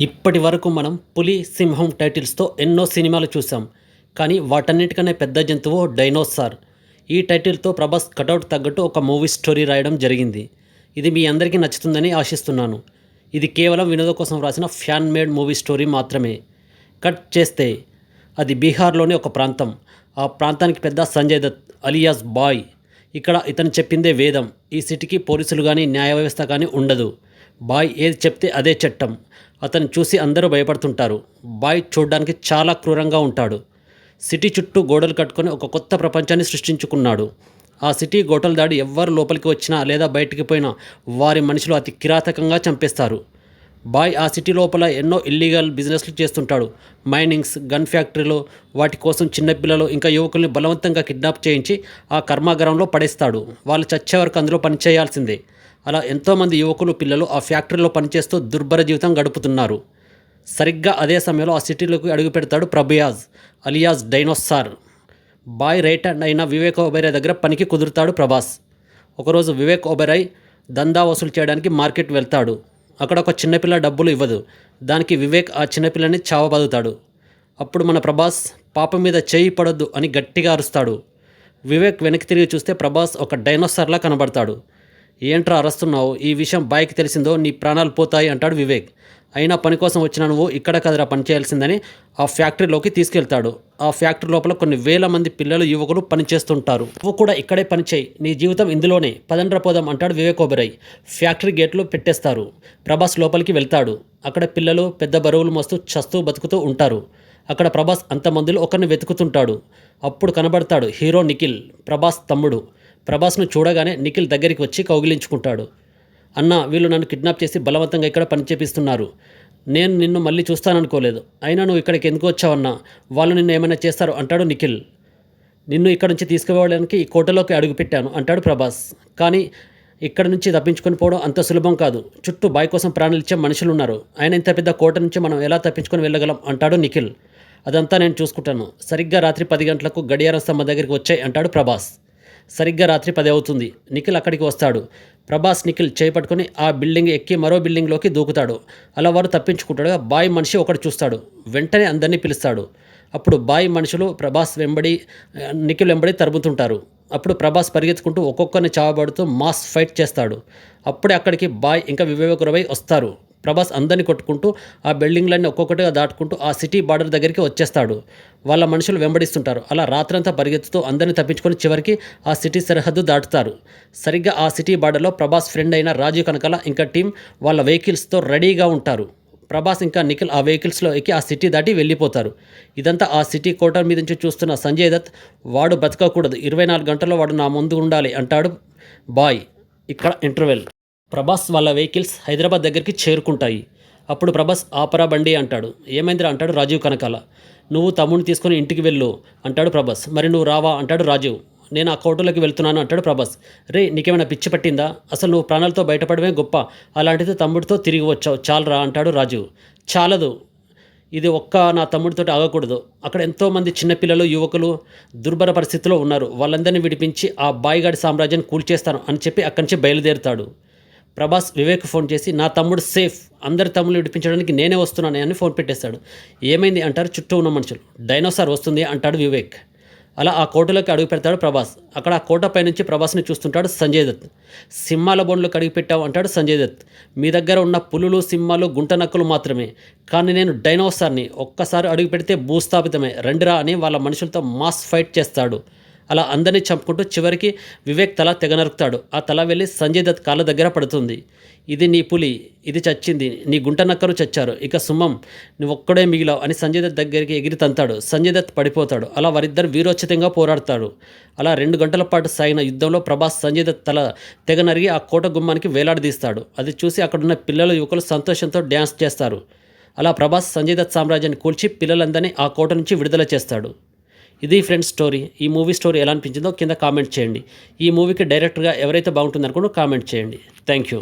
ఇప్పటి వరకు మనం పులి సింహం టైటిల్స్తో ఎన్నో సినిమాలు చూసాం కానీ వాటన్నిటికనే పెద్ద జంతువు డైనోసార్. ఈ టైటిల్తో ప్రభాస్ కటౌట్ తగ్గట్టు ఒక మూవీ స్టోరీ రాయడం జరిగింది. ఇది మీ అందరికీ నచ్చుతుందని ఆశిస్తున్నాను. ఇది కేవలం వినోద కోసం రాసిన ఫ్యాన్ మేడ్ మూవీ స్టోరీ మాత్రమే. కట్ చేస్తే అది బీహార్లోని ఒక ప్రాంతం. ఆ ప్రాంతానికి పెద్ద సంజయ్ దత్ అలియాస్ బాయ్. ఇక్కడ ఇతను చెప్పిందే వేదం. ఈ సిటీకి పోలీసులు కానీ న్యాయ వ్యవస్థ కానీ ఉండదు. బాయ్ ఏది చెప్తే అదే చట్టం. అతను చూసి అందరూ భయపడుతుంటారు. బాయ్ చూడడానికి చాలా క్రూరంగా ఉంటాడు. సిటీ చుట్టూ గోడలు కట్టుకొని ఒక కొత్త ప్రపంచాన్ని సృష్టించుకున్నాడు. ఆ సిటీ గోడలు దాడి ఎవ్వరు లోపలికి వచ్చినా లేదా బయటికి పోయినా వారి మనుషులు అతి కిరాతకంగా చంపేస్తారు. బాయ్ ఆ సిటీ లోపల ఎన్నో ఇల్లీగల్ బిజినెస్లు చేస్తుంటాడు. మైనింగ్స్ గన్ ఫ్యాక్టరీలు వాటి కోసం చిన్నపిల్లలు ఇంకా యువకుల్ని బలవంతంగా కిడ్నాప్ చేయించి ఆ కర్మాగారంలో పడేస్తాడు. వాళ్ళు చచ్చే వరకు అందులో పనిచేయాల్సిందే. అలా ఎంతోమంది యువకులు పిల్లలు ఆ ఫ్యాక్టరీలో పనిచేస్తూ దుర్భర జీవితం గడుపుతున్నారు. సరిగ్గా అదే సమయంలో ఆ సిటీలోకి అడుగు పెడతాడు ప్రభయాజ్ alias dinosaur boy right hand అయిన వివేక్ ఒబెరాయ్ దగ్గర పనికి కుదురుతాడు ప్రభాస్. ఒకరోజు వివేక్ ఒబెరాయ్ దందా వసూలు చేయడానికి మార్కెట్ వెళ్తాడు. అక్కడ ఒక చిన్నపిల్ల డబ్బులు ఇవ్వదు. దానికి వివేక్ ఆ చిన్నపిల్లని చావబదుతాడు. అప్పుడు మన ప్రభాస్ పాప మీద చేయి పడొద్దు అని గట్టిగా అరుస్తాడు. వివేక్ వెనక్కి తిరిగి చూస్తే ప్రభాస్ ఒక డైనోసార్లా కనబడతాడు. ఏంట్రా అరస్తున్నావు? ఈ విషయం బాయ్కి తెలిసిందో నీ ప్రాణాలు పోతాయి అంటాడు వివేక్. అయినా పని కోసం వచ్చిన నువ్వు ఇక్కడ కదరా పని చేయాల్సిందని ఆ ఫ్యాక్టరీలోకి తీసుకెళ్తాడు. ఆ ఫ్యాక్టరీ లోపల కొన్ని వేల మంది పిల్లలు యువకులు పనిచేస్తుంటారు నువ్వు కూడా ఇక్కడే పనిచేయి నీ జీవితం ఇందులోనే. పదండ్ర పోదాం అంటాడు వివేక్ ఓబెరాయ్ ఫ్యాక్టరీ గేట్లు పెట్టేస్తారు. ప్రభాస్ లోపలికి వెళ్తాడు. అక్కడ పిల్లలు పెద్ద బరువులు మస్తూ చస్తూ బతుకుతూ ఉంటారు. అక్కడ ప్రభాస్ అంతమందిలో ఒకరిని వెతుకుతుంటాడు. అప్పుడు కనబడతాడు హీరో నిఖిల్ ప్రభాస్ తమ్ముడు. ప్రభాస్ను చూడగానే నిఖిల్ దగ్గరికి వచ్చి కౌగిలించుకుంటాడు. అన్న వీళ్ళు నన్ను కిడ్నాప్ చేసి బలవంతంగా ఇక్కడ పని చేపిస్తున్నారు? నేను నిన్ను మళ్ళీ చూస్తాననుకోలేదు. అయినా నువ్వు ఇక్కడికి ఎందుకు వచ్చావన్నా? వాళ్ళు నిన్ను ఏమైనా చేస్తారు అంటాడు నిఖిల్. నిన్ను ఇక్కడ నుంచి తీసుకుపోవడానికి ఈ కోటలోకి అడుగుపెట్టాను అంటాడు ప్రభాస్. కానీ ఇక్కడ నుంచి తప్పించుకొని పోవడం అంత సులభం కాదు. చుట్టూ బాయ్ కోసం ప్రాణాలు ఇచ్చే మనుషులు ఉన్నారు ఆయన ఇంత పెద్ద కోట నుంచి మనం ఎలా తప్పించుకొని వెళ్ళగలం? అంటాడు నిఖిల్. అదంతా నేను చూసుకుంటాను. సరిగ్గా రాత్రి పది గంటలకు గడియార స్తంభం దగ్గరికి వచ్చాయి అంటాడు ప్రభాస్. సరిగ్గా రాత్రి పది అవుతుంది. నిఖిల్ అక్కడికి వస్తాడు. ప్రభాస్ నిఖిల్ చేపట్టుకుని ఆ బిల్డింగ్ ఎక్కి మరో బిల్డింగ్లోకి దూకుతాడు. అలా వారు తప్పించుకుంటాడుగా బాయ్ మనిషి ఒకటి చూస్తాడు. వెంటనే అందరినీ పిలుస్తాడు. అప్పుడు బాయ్ మనుషులు ప్రభాస్ వెంబడి నిఖిల్ వెంబడి తరుముతుంటారు. అప్పుడు ప్రభాస్ పరిగెత్తుకుంటూ ఒక్కొక్కరిని చావబడుతూ మాస్ ఫైట్ చేస్తాడు. అప్పుడే అక్కడికి బాయ్ ఇంకా వివేకరవై వస్తారు. ప్రభాస్ అందరిని కొట్టుకుంటూ ఆ బిల్డింగ్లన్నీ ఒక్కొక్కటిగా దాటుకుంటూ ఆ సిటీ బార్డర్ దగ్గరికి వచ్చేస్తాడు. వాళ్ళ మనుషులు వెంబడిస్తుంటారు. అలా రాత్రంతా పరిగెత్తుతూ అందరిని తప్పించుకొని చివరికి ఆ సిటీ సరిహద్దు దాటుతారు. సరిగ్గా ఆ సిటీ బార్డర్లో ప్రభాస్ ఫ్రెండ్ అయిన రాజు కనకల ఇంకా టీం వాళ్ళ వెహికల్స్తో రెడీగా ఉంటారు. ప్రభాస్ ఇంకా నిఖిల్ ఆ వెహికల్స్లో ఎక్కి ఆ సిటీ దాటి వెళ్ళిపోతారు. ఇదంతా ఆ సిటీ కోటర్ మీద నుంచి చూస్తున్న సంజయ్ దత్ వాడు బతకకూడదు. ఇరవై నాలుగు గంటల్లో వాడు నా ముందు ఉండాలి అంటాడు బాయ్. ఇక్కడ ఇంటర్వెల్. ప్రభాస్ వాళ్ళ వెహికల్స్ హైదరాబాద్ దగ్గరికి చేరుకుంటాయి. అప్పుడు ప్రభాస్ ఆపరా బండి అంటాడు. ఏమైందిరా? అంటాడు రాజీవ్ కనకాల. నువ్వు తమ్ముడిని తీసుకొని ఇంటికి వెళ్ళు అంటాడు ప్రభాస్. మరి నువ్వు రావా? అంటాడు రాజీవ్. నేను ఆ కోటలోకి వెళ్తున్నాను అంటాడు ప్రభాస్. రే నీకేమైనా పిచ్చి పట్టిందా? అసలు నువ్వు ప్రాణాలతో బయటపడమే గొప్ప. అలాంటిది తమ్ముడితో తిరిగి వచ్చావు. చాలరా అంటాడు రాజీవ్. చాలదు. ఇది ఒక్క నా తమ్ముడితో ఆగకూడదు. అక్కడ ఎంతోమంది చిన్నపిల్లలు యువకులు దుర్భర పరిస్థితిలో ఉన్నారు. వాళ్ళందరినీ విడిపించి ఆ బాయిగాడి సామ్రాజ్యాన్ని కూల్చేస్తాను అని చెప్పి అక్కడి నుంచి బయలుదేరుతాడు. ప్రభాస్ వివేక్ ఫోన్ చేసి నా తమ్ముడు సేఫ్. అందరి తమ్ముడు విడిపించడానికి నేనే వస్తున్నాను అని ఫోన్ పెట్టేస్తాడు. ఏమైంది అంటారు చుట్టూ ఉన్న మనుషులు. డైనోసార్ వస్తుంది అంటాడు వివేక్. అలా ఆ కోటలోకి అడుగు పెడతాడు ప్రభాస్. అక్కడ ఆ కోట పైనుంచి ప్రభాస్ని చూస్తుంటాడు సంజయ్ దత్. సింహాల బొండ్లు కడిగి పెట్టావు అంటాడు సంజయ్ దత్. మీ దగ్గర ఉన్న పులులు సింహాలు గుంట నక్కలు మాత్రమే. కానీ నేను డైనోసార్ని ఒక్కసారి అడుగు పెడితే భూస్థాపితమే. రండిరా అని వాళ్ళ మనుషులతో మాస్ ఫైట్ చేస్తాడు. అలా అందరినీ చంపుకుంటూ చివరికి వివేక్ తల తెగ నరుకుతాడు ఆ తల వెళ్ళి సంజయ్ దత్ కాళ్ళ దగ్గర పడుతుంది. ఇది నీ పులి ఇది చచ్చింది నీ గుంట నక్కరు చచ్చారు ఇక సుమం నువ్వు ఒక్కడే మిగిలావు అని సంజయ్ దత్ దగ్గరికి ఎగిరి తంతాడు. సంజయ్ దత్ పడిపోతాడు. అలా వారిద్దరు వీరోచితంగా పోరాడతాడు అలా రెండు గంటల పాటు సాగిన యుద్ధంలో ప్రభాస్ సంజయ్ దత్ తల తెగ నరిగి ఆ కోట గుమ్మానికి వేలాడదీస్తాడు అది చూసి అక్కడున్న పిల్లలు యువకులు సంతోషంతో డ్యాన్స్ చేస్తారు. అలా ప్రభాస్ సంజయ్ దత్ సామ్రాజ్యాన్ని కూల్చి పిల్లలందరినీ ఆ కోట నుంచి విడుదల చేస్తాడు. ఇది ఫ్రెండ్స్ స్టోరీ. ఈ మూవీ స్టోరీ ఎలా అనిపించిందో కింద కామెంట్ చేయండి. ఈ మూవీకి డైరెక్టర్గా ఎవరైతే బాగుంటుందనుకున్నో కామెంట్ చేయండి. Thank you